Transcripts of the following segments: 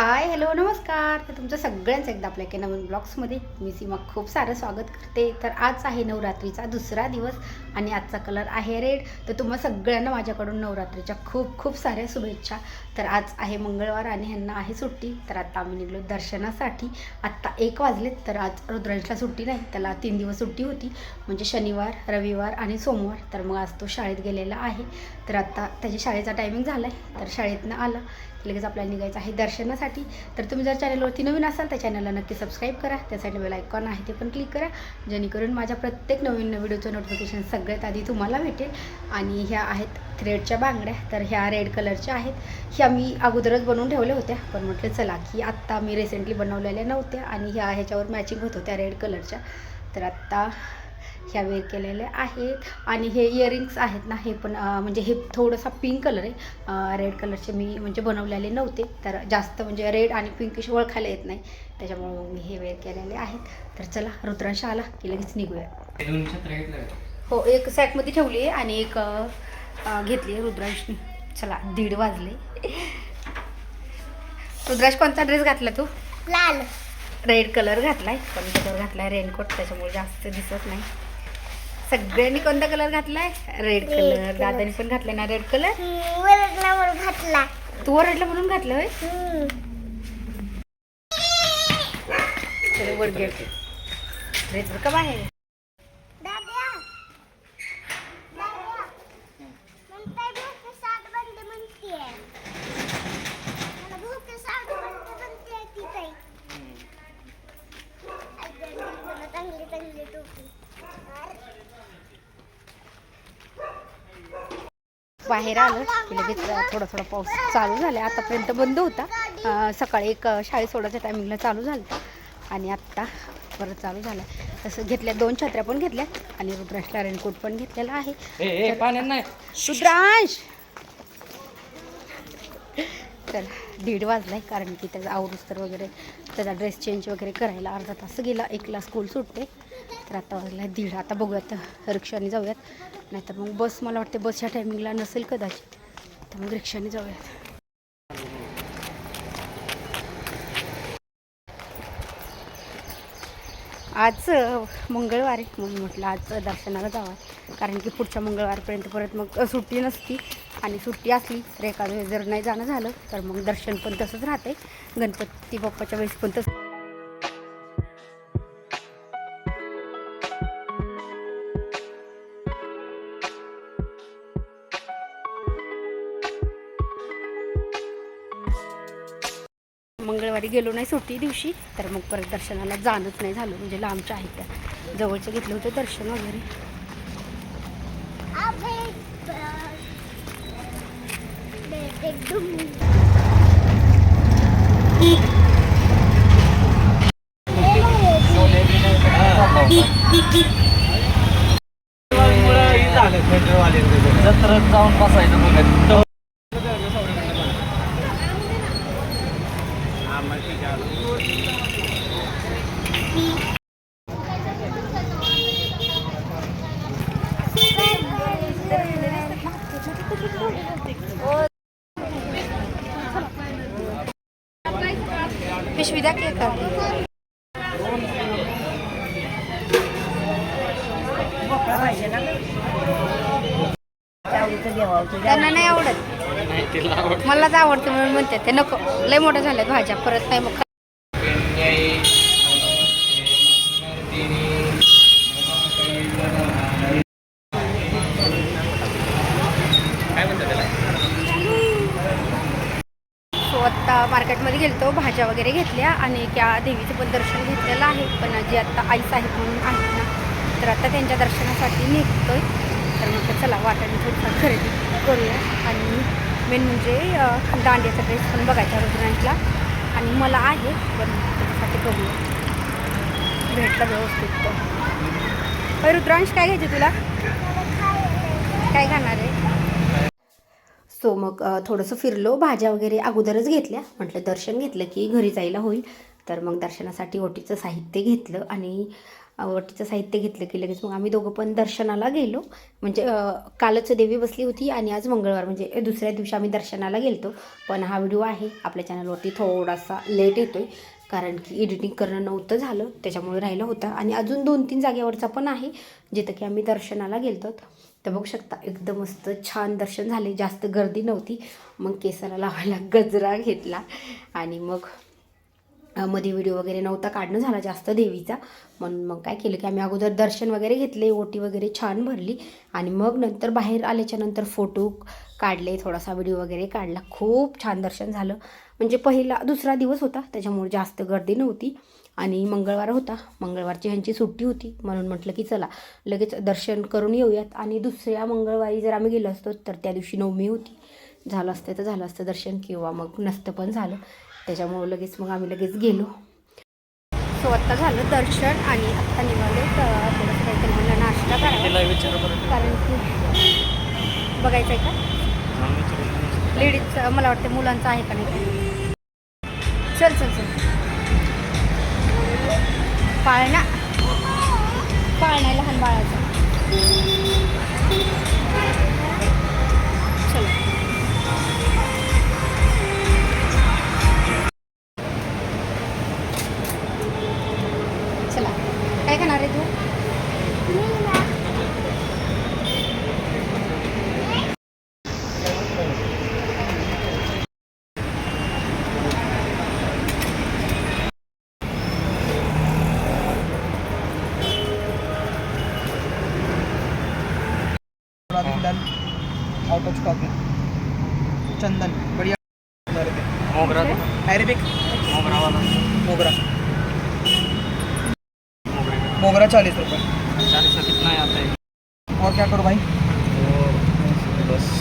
Hi hello नमस्कार. तर तुमचं सगळ्यांचं एकदा आपल्या एका नवीन ब्लॉग्समध्ये मी सीमा खूप सारं स्वागत करते. तर आज आहे नवरात्रीचा दुसरा दिवस आणि आजचा कलर आहे रेड. तर तुम्हा सगळ्यांना माझ्याकडून नवरात्रीच्या खूप खूप साऱ्या शुभेच्छा. तर आज आहे मंगळवार आणि ह्यांना आहे सुट्टी. तर आता आम्ही निघलो दर्शनासाठी. आत्ता एक वाजलेत तर आज रुद्रांशला सुट्टी नाही त्याला तीन दिवस सुट्टी होती. म्हणजे शनिवार रविवार आणि सोमवार. तर मग आज तो शाळेत गेलेला आहे. तर आत्ता त्याच्या शाळेचा टायमिंग झाला आहे तर शाळेतनं आला लगेच आपल्याला निघायचं आहे दर्शनासाठी. तर तुम्ही जर चॅनलवरती नवीन असाल त्या चॅनलला नक्की सबस्क्राईब करा. त्यासाठी बेल आयकॉन आहे ते पण क्लिक करा. जेणेकरून माझ्या प्रत्येक नवीन व्हिडिओचं नोटिफिकेशन सगळ्यात आधी तुम्हाला भेटेल. आणि ह्या आहेत थ्रेडच्या बांगड्या. तर ह्या रेड कलरच्या आहेत. ह्या मी अगोदरच बनवून ठेवल्या होत्या. पण म्हटलं चला की आत्ता मी रिसेंटली बनवलेल्या नव्हत्या. आणि ह्या ह्याच्यावर मॅचिंग होत होत्या रेड कलरच्या तर आत्ता ह्या वेअर केलेल्या आहेत. आणि हे इयरिंग्स आहेत ना हे पण म्हणजे हे थोडंसा पिंक कलर आहे. रेड कलरचे मी म्हणजे बनवलेले नव्हते. तर जास्त म्हणजे रेड आणि पिंकिश ओळखायला येत नाही. त्याच्यामुळे मी हे वेअर केलेले आहेत. तर चला रुद्रांश आला की लगेच निघूया? हो एक सॅकमध्ये ठेवली आहे आणि एक घेतली आहे रुद्रांशनी. चला दीड वाजले. रुद्रांश कोणता ड्रेस घातला तू? लाल. रेड कलर घातलाय. पण त्याच्यावर घातलाय रेनकोट त्याच्यामुळे जास्त दिसत नाही. सगळ्यांनी कोणता कलर घातलाय? Red colour. दादानी पण घातलाय ना रेड कलर घातला. तू ओरडला म्हणून घातलं होय? वर गेट ड्रेस का बाहेर? दाद्या दाद्या म्हणताय भूक साठ बंद म्हणतीये मला भूक साठ बंद म्हणतीये ती काही ऐक गं, मला चांगली चांगली टोपी बाहेर आलं की लगेच थोडा थोडा पाऊस चालू झाला. आतापर्यंत बंद होता. सकाळी एक शाळेत सोडायच्या टायमिंगला चालू झालं. आणि आत्ता परत चालू झाला. तसं घेतल्या दोन छत्र्या पण घेतल्या आणि रुद्रांशला रेनकोट पण घेतलेला आहे. रुद्रांश! तर दीड वाजलाय कारण की त्याचा आवरुस्तर वगैरे त्याचा ड्रेस चेंज वगैरे करायला अर्धा तास गेला एकला स्कूल सुटते. तर आता वाजला दीड आता बघूयात रिक्षाने जाऊयात. नाहीतर मग बस मला वाटते बसच्या टायमिंगला नसेल कदाचित. तर मग रिक्षाने जाऊयात. आज मंगळवारी मंगळवार आहे म्हणून म्हटलं आज दर्शनाला जावं. कारण की पुढच्या मंगळवारपर्यंत परत मग सुट्टी नसती. आणि सुट्टी असली तर एखाद्या वेळेस जर नाही जाणं झालं तर मग दर्शन पण तसंच राहते गणपती बाप्पाच्या वेळेस पण तसं मंगळवारी गेलो नाही सुट्टी दिवशी. तर मग परत दर्शनाला जाणंच नाही झालं. म्हणजे लांबच्या आहेत त्या. जवळचं घेतलं होतं दर्शन वगैरे. एकदम त्यांना नाही आवडत. मलाच आवडतं. म्हणून म्हणते ते नको. लय मोठ्या झाल्यात भाज्या परत नाही मग? आत्ता मार्केटमध्ये गेलतो भाज्या वगैरे घेतल्या आणि त्या देवीचं पण दर्शन घेतलेलं आहे. पण जे आत्ता आईस आहेत म्हणून आहेत ना तर आता त्यांच्या दर्शनासाठी निघतोय. तर म्हटलं चला वाटाणे थोडीफार खरेदी करूया. आणि मेन म्हणजे दांड्याचा ड्रेस पण बघायचा रुद्रांशला आणि मला आहे पण त्याच्यासाठी बघूया. भेटला व्यवस्थित तो. रुद्रांश काय घ्यायचे तुला? काय खाणार आहे? सो मग थोडंसं फिरलो. भाज्या वगैरे अगोदरच घेतल्या. म्हटलं दर्शन घेतलं की घरी जायला होईल. तर मग दर्शनासाठी ओटीचं साहित्य घेतलं. आणि आवडतीचं साहित्य घेतलं की लगेच मग आम्ही दोघं पण दर्शनाला गेलो. म्हणजे कालच देवी बसली होती आणि आज मंगळवार म्हणजे दुसऱ्या दिवशी आम्ही दर्शनाला गेलतो. पण हा व्हिडिओ आहे आपल्या चॅनलवरती थोडासा लेट येतो आहे कारण की एडिटिंग करणं नव्हतं झालं त्याच्यामुळे राहिलं होतं. आणि अजून दोन तीन जागेवरचा पण आहे जिथं की आम्ही दर्शनाला गेलतो. तर बघू शकता एकदम मस्त छान दर्शन झाले. जास्त गर्दी नव्हती. मग केसाला लावायला गजरा घेतला आणि मग मध्ये व्हिडिओ वगैरे नव्हता काढणं झाला जास्त देवीचा. म्हणून मग काय केलं की आम्ही अगोदर दर्शन वगैरे घेतले ओटी वगैरे छान भरली. आणि मग नंतर बाहेर आल्याच्यानंतर फोटो काढले थोडासा व्हिडिओ वगैरे काढला. खूप छान दर्शन झालं. म्हणजे पहिला दुसरा दिवस होता त्याच्यामुळे जास्त गर्दी नव्हती. आणि मंगळवार होता. मंगळवारची ह्यांची सुट्टी होती. म्हणून म्हटलं की चला लगेच दर्शन करून येऊयात. आणि दुसऱ्या मंगळवारी जर आम्ही गेलो असतो तर त्या दिवशी नवमी होती. झालं असतं तर झालं असतं दर्शन किंवा मग नसतं पण झालं. त्याच्यामुळं लगेच मग आम्ही लगेच गेलो. सो आत्ता झालं दर्शन आणि आत्ता निघालो तर थोडंसं काहीतरी म्हणलं नाश्ता कारण की बघायचं आहे का लेडीजचं मला वाटतं मुलांचं आहे का नाही? चल चल चल. पाळणा. पाळणा लहान बाळाचा. मोगरा अरेबिक। मोगरा वाला। मोगरा। मोगरा चालीस रुपये। चालीस का कितना आता है? और क्या करूँ भाई?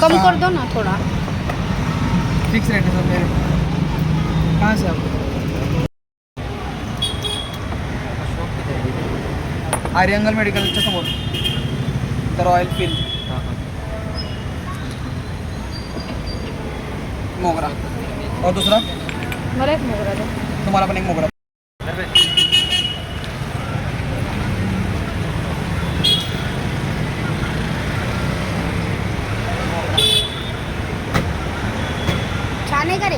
कम। कर दो ना थोड़ा। फिक्स रेट है सर मेरे। कहाँ से आप? आर्यंगल मेडिकलच्या समोर तर रॉयल फील हाँ हाँ। मोगरा। और दूसरा? मला एक मोगरा दे। तुम्हाला पण एक मोगरा। अरे छान आहे का रे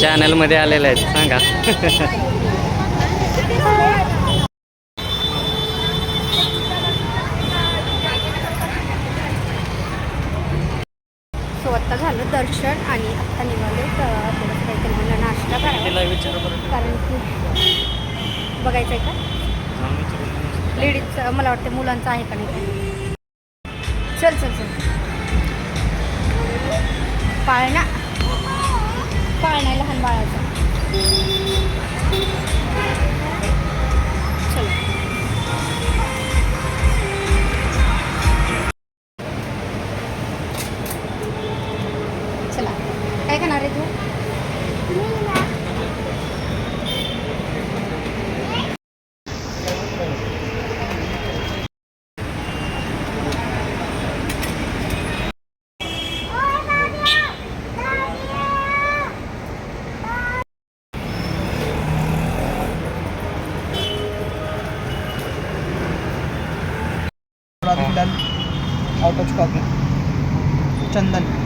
चॅनलमध्ये आलेले आहेत सांगा. सो आत्ता झालं दर्शन आणि आत्ता निघाले तर काहीतरी मला नाश्ता करावा. कारण की बघायचं आहे का? लेडीजचं मला वाटतं मुलांचं आहे का नाही. चल चल चल. पाळणा. पाळणा लहान बाळाचा. चंदन.